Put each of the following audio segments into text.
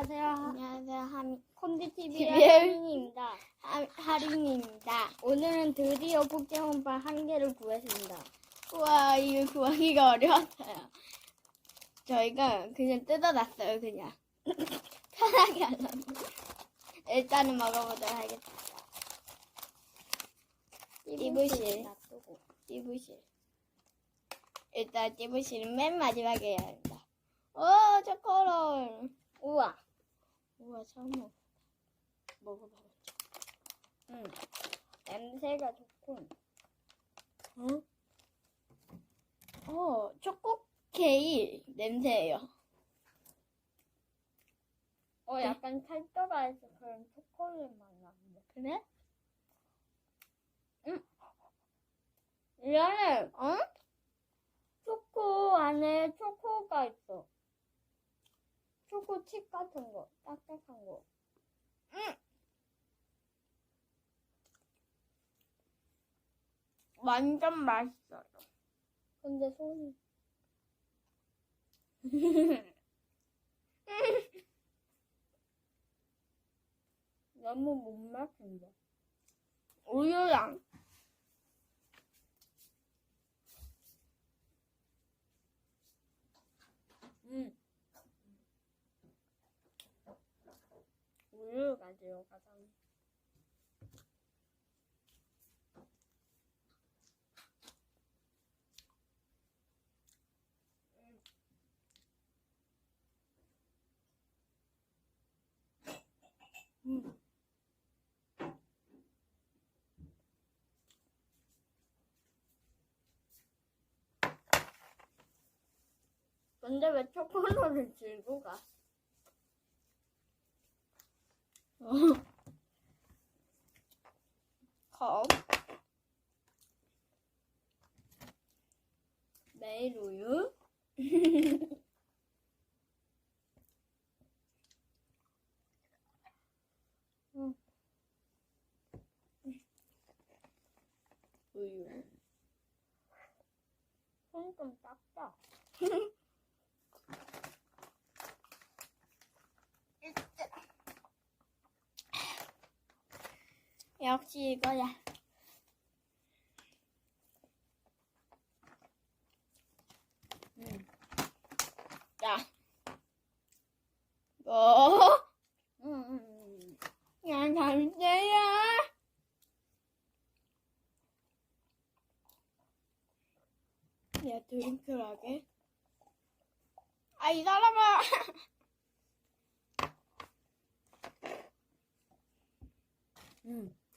안녕하세요. 안녕하세요. 하미, 콘디TV의 TV의 하민입니다. 하, 하린입니다. 오늘은 드디어 포켓몬빵 한 개를 구했습니다. 우와, 이거 구하기가 어려웠어요. 저희가 그냥 뜯어놨어요, 그냥. 편하게 하려고. 일단은 먹어보도록 하겠습니다. 띠부실. 띠부실. 일단 띠부실은 맨 마지막에 해야 합니다. 오, 초코롤. 우와. 우와, 처음 먹 먹어봐야죠. 응. 냄새가 좋군. 어? 어, 초코 케일 냄새예요. 어, 약간 찰떡아에서 그런 초콜릿 맛 나는데. 그래? 이 안에 어? 초코 안에 초코가 있어. 초코 칩 같은 거. 딱딱한 거. 완전 맛있어요. 근데 손이. 너무 못 마신다. 우유랑 음. 우유가 들어가잖아. 음. 근데 왜 초콜릿을 들고 가? 어. 컵 매일 우유 응. 우유 손 좀 닦자. 역시 이거야. 음. 야. 응, 응. 야, 잠시야. 야, 드링크라게. 아, 이 사람아. 응.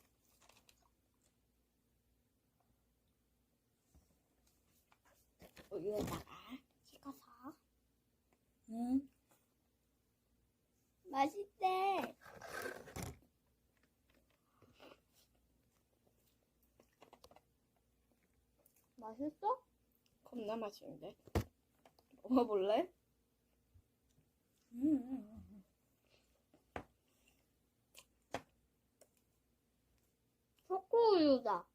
우유에다가 찍어서. 응. 맛있대. 맛있어? 겁나 맛있는데. 먹어볼래? 응, 응, 응. 초코 우유다.